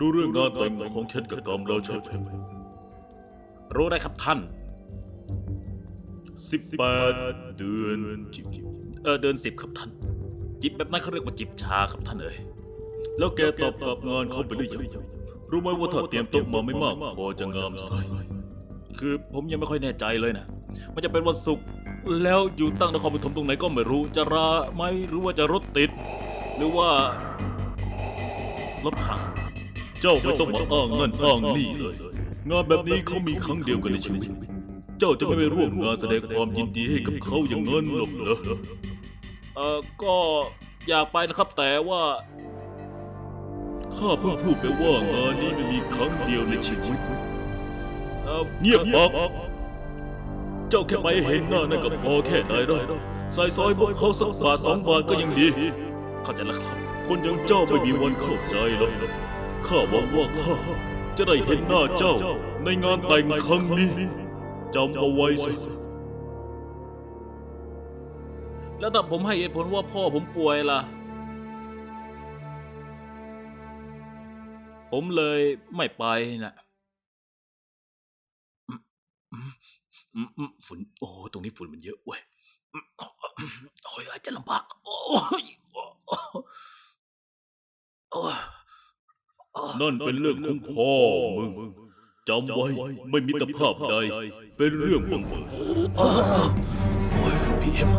รู้เรื่องงานแต่งของเคนกับกอมแล้วใช่ไหมรู้ได้ครับท่านสิบแปดเดือนจิบเออเดือนสิบครับท่าน จิบแบบนั้นเขาเรียกว่าจิบชาครับท่านเอ๋ยแล้วแกตอบกลับงานเขาไปหรือยังรู้ไหมว่าถ้าเตรียมโต๊ะมาไม่มากพอจะงามไส้คือผมยังไม่ค่อยแน่ใจเลยนะ มันจะเป็นวันศุกร์แล้วอยู่ตั้งนครปฐมตรงไหนก็ไม่รู้ จะราไหมหรือว่าจะรถติด หรือว่ารถพัง เจ้าไม่ต้องมาอ้างนั่นอ้างนี่เลย งานแบบนี้เขามีครั้งเดียวกันในชีวิต เจ้าจะไม่ไปร่วมงานแสดงความยินดีให้กับเขาอย่างนั้นหรอกเหรอเออก็อยากไปนะครับแต่ว่าข้าเพิ่งพูดไปว่างานนี้ไม่มีครั้งเดียวในชีวิต เออเงียบปากเจ้าแค่ไปเห็นหน้านั่นก็พอแค่ไหนได้ใส่ซอยพวกเขาสักบาทสองบาทก็ยังดี เข้าใจแล้วครับ คนอย่างเจ้าไม่มีวันเข้าใจหรอก ข้าหวังว่าข้าจะได้เห็นหน้าเจ้าในงานแต่งครั้งนี้จำเอาไว้สิแล้วถ้าผมให้เหตุผลว่าพ่อผมป่วยล่ะ ผมเลยไม่ไปนะฝุ่นโอ้ตรงนี้ฝุ่นมันเยอะเว้ยโอ้ยอาจจะลำบาก โอ้ยโอ้ยโอ้ย นั่นเป็นเรื่องของพ่อมึงจำไว้ไม่มีตภาพใด เป็นเรื่องบังเอิญโอ้ยฝุ่นพีเอ็ม